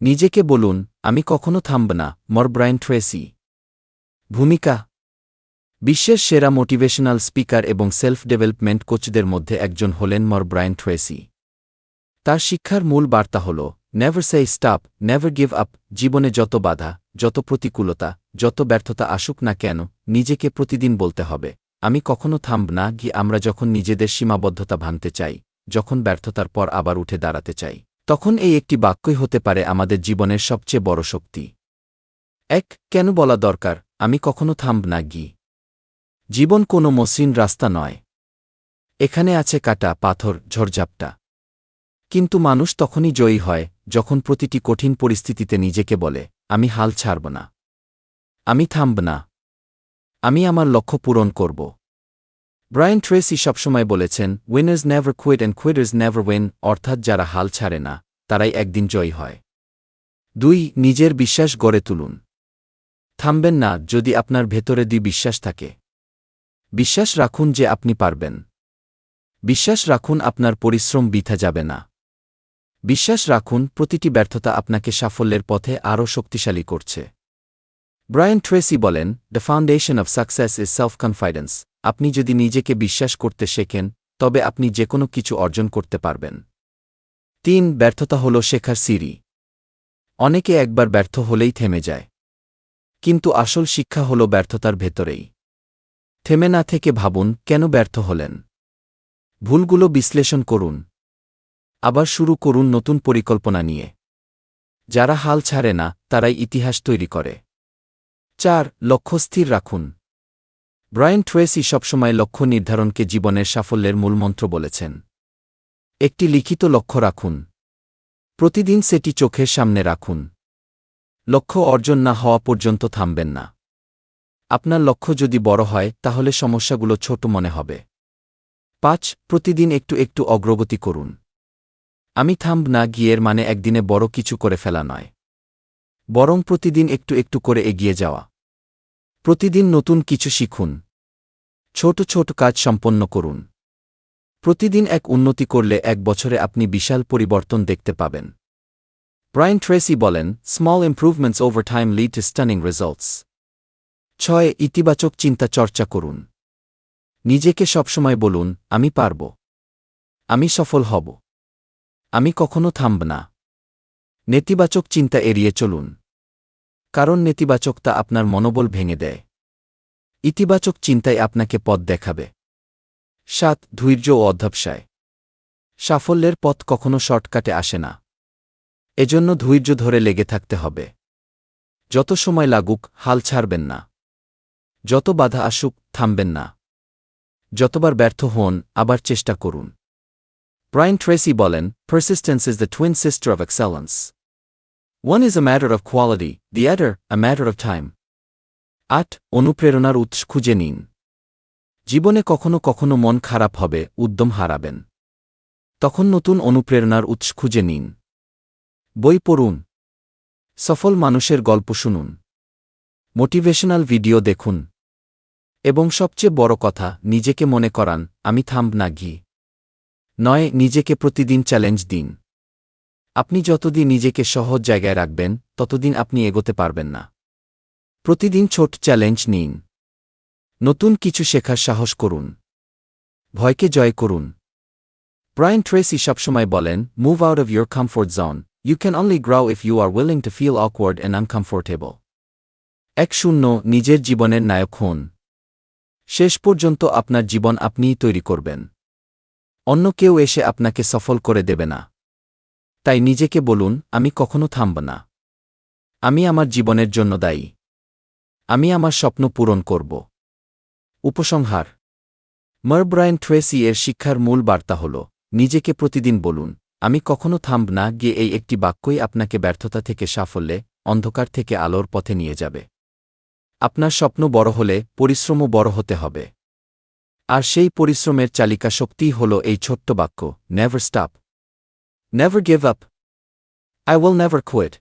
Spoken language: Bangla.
নিজেকে বলুন, আমি কখনো থামব না, মর ব্রায়ান ট্রেসি। ভূমিকা। বিশ্বের সেরা মোটিভেশনাল স্পিকার এবং সেলফ ডেভেলপমেন্ট কোচদের মধ্যে একজন হলেন মর ব্রায়ান ট্রেসি। তার শিক্ষার মূল বার্তা হল নেভার সেই স্টাপ নেভার গিভ আপ জীবনে যত বাধা, যত প্রতিকূলতা, যত ব্যর্থতা আসুক না কেন, নিজেকে প্রতিদিন বলতে হবে, আমি কখনো থামব না, গিয়ে আমরা যখন নিজেদের সীমাবদ্ধতা ভাঙতে চাই, যখন ব্যর্থতার পর আবার উঠে দাঁড়াতে চাই। তখন এই একটি বাক্যই হতে পারে আমাদের জীবনের সবচেয়ে বড় শক্তি। এক, কেন বলা দরকার? আমি কখনো থামব না, গি। জীবন কোনো মসৃণ রাস্তা নয়। এখানে আছে কাটা, পাথর, ঝড়ঝাপটা। কিন্তু মানুষ তখনই জয়ী হয়, যখন প্রতিটি কঠিন পরিস্থিতিতে নিজেকে বলে, আমি হাল ছাড়ব না। আমি থামব না। আমি আমার লক্ষ্য পূরণ করব। ব্রায়ান ট্রেসি সবসময় বলেছেন winners never quit and quitters never win অর্থাৎ যারা হাল ছাড়ে না। তারাই একদিন জয়ী হয়। দুই, নিজের বিশ্বাস গড়ে তুলুন। থামবেন না যদি আপনার ভেতরে দুই বিশ্বাস থাকে। বিশ্বাস রাখুন যে আপনি পারবেন। বিশ্বাস রাখুন আপনার পরিশ্রম বৃথা যাবে না। বিশ্বাস রাখুন প্রতিটি ব্যর্থতা আপনাকে সাফল্যের পথে আরও শক্তিশালী করছে। ব্রায়ান ট্রেসি বলেন the foundation of success is self confidence আপনি যদি নিজেকে বিশ্বাস করতে শেখেন, তবে আপনি যে কোনো কিছু অর্জন করতে পারবেন। তিন ব্যর্থতা হল শেখার সিঁড়ি। অনেকে একবার ব্যর্থ হলেই থেমে যায়। কিন্তু আসল শিক্ষা হল ব্যর্থতার ভেতরেই। থেমে না থেকে ভাবুন, কেন ব্যর্থ হলেন? ভুলগুলো বিশ্লেষণ করুন। আবার শুরু করুন নতুন পরিকল্পনা নিয়ে। যারা হাল ছাড়ে না, তারাই ইতিহাস তৈরি করে। চার, লক্ষ্য স্থির রাখুন। ব্রায়ান ট্রেসি সবসময় লক্ষ্য নির্ধারণকে জীবনের সাফল্যের মূলমন্ত্র বলেছেন। একটি লিখিত লক্ষ্য রাখুন। প্রতিদিন সেটি চোখের সামনে রাখুন। লক্ষ্য অর্জন না হওয়া পর্যন্ত থামবেন না। আপনার লক্ষ্য যদি বড় হয়, তাহলে সমস্যাগুলো ছোট মনে হবে। পাঁচ, প্রতিদিন একটু একটু অগ্রগতি করুন। আমি থামব না গিয়ের মানে একদিনে বড় কিছু করে ফেলা নয়। বরং প্রতিদিন একটু একটু করে এগিয়ে যাওয়া। প্রতিদিন নতুন কিছু শিখুন। ছোট ছোট কাজ সম্পন্ন করুন। প্রতিদিন এক উন্নতি করলে এক বছরে আপনি বিশাল পরিবর্তন দেখতে পাবেন। ব্রায়ান ট্রেসি বলেন small improvements over time lead stunning results ছয়, ইতিবাচক চিন্তা চর্চা করুন। নিজেকে সবসময় বলুন, আমি পারব। আমি সফল হব। আমি কখনো থামব না। নেতিবাচক চিন্তা এড়িয়ে চলুন। কারণ নেতিবাচকতা আপনার মনোবল ভেঙে দেয়। ইতিবাচক চিন্তায় আপনাকে পথ দেখাবে। সাত ধৈর্য ও অধ্যবসায়। সাফল্যের পথ কখনো শর্টকাটে আসে না। এজন্য ধৈর্য ধরে লেগে থাকতে হবে। যত সময় লাগুক, হাল ছাড়বেন না। যত বাধা আসুক, থামবেন না। যতবার ব্যর্থ হন, আবার চেষ্টা করুন। ব্রায়ান ট্রেসি বলেন persistence is the twin sister of excellence one is a matter of quality the other a matter of time আট, অনুপ্রেরণার উৎস খুঁজে নিন। জীবনে কখনো কখনো মন খারাপ হবে, উদ্যম হারাবেন। তখন নতুন অনুপ্রেরণার উৎস খুঁজে নিন। বই পড়ুন। সফল মানুষের গল্প শুনুন। মোটিভেশনাল ভিডিও দেখুন। এবং সবচেয়ে বড় কথা, নিজেকে মনে করান, আমি থাম্ব না ঘি। নয়, নিজেকে প্রতিদিন চ্যালেঞ্জ দিন। আপনি যতদিন নিজেকে সহজ জায়গায় রাখবেন, ততদিন আপনি এগোতে পারবেন না। প্রতিদিন ছোট চ্যালেঞ্জ নিন। নতুন কিছু শেখার সাহস করুন। ভয়কে জয় করুন। ব্রায়ান ট্রেসি সবসময় বলেন move out of your comfort zone you can only grow if you are willing to feel awkward and uncomfortable এক শূন্য, নিজের জীবনের নায়ক হন। শেষ পর্যন্ত আপনার জীবন আপনিই তৈরি করবেন। অন্য কেউ এসে আপনাকে সফল করে দেবে না। তাই নিজেকে বলুন, আমি কখনো থামব না। আমি আমার জীবনের জন্য দায়ী। আমি আমার স্বপ্ন পূরণ করব। উপসংহার। মার ব্রায়ান ট্রেসি এর শিক্ষার মূল বার্তা হল, নিজেকে প্রতিদিন বলুন, আমি কখনো থামব না, গিয়ে এই একটি বাক্যই আপনাকে ব্যর্থতা থেকে সাফল্যে, অন্ধকার থেকে আলোর পথে নিয়ে যাবে। আপনার স্বপ্ন বড় হলে, পরিশ্রমও বড় হতে হবে। আর সেই পরিশ্রমের চালিকা শক্তিই হল এই ছোট্ট বাক্য never stop never give up I will never quit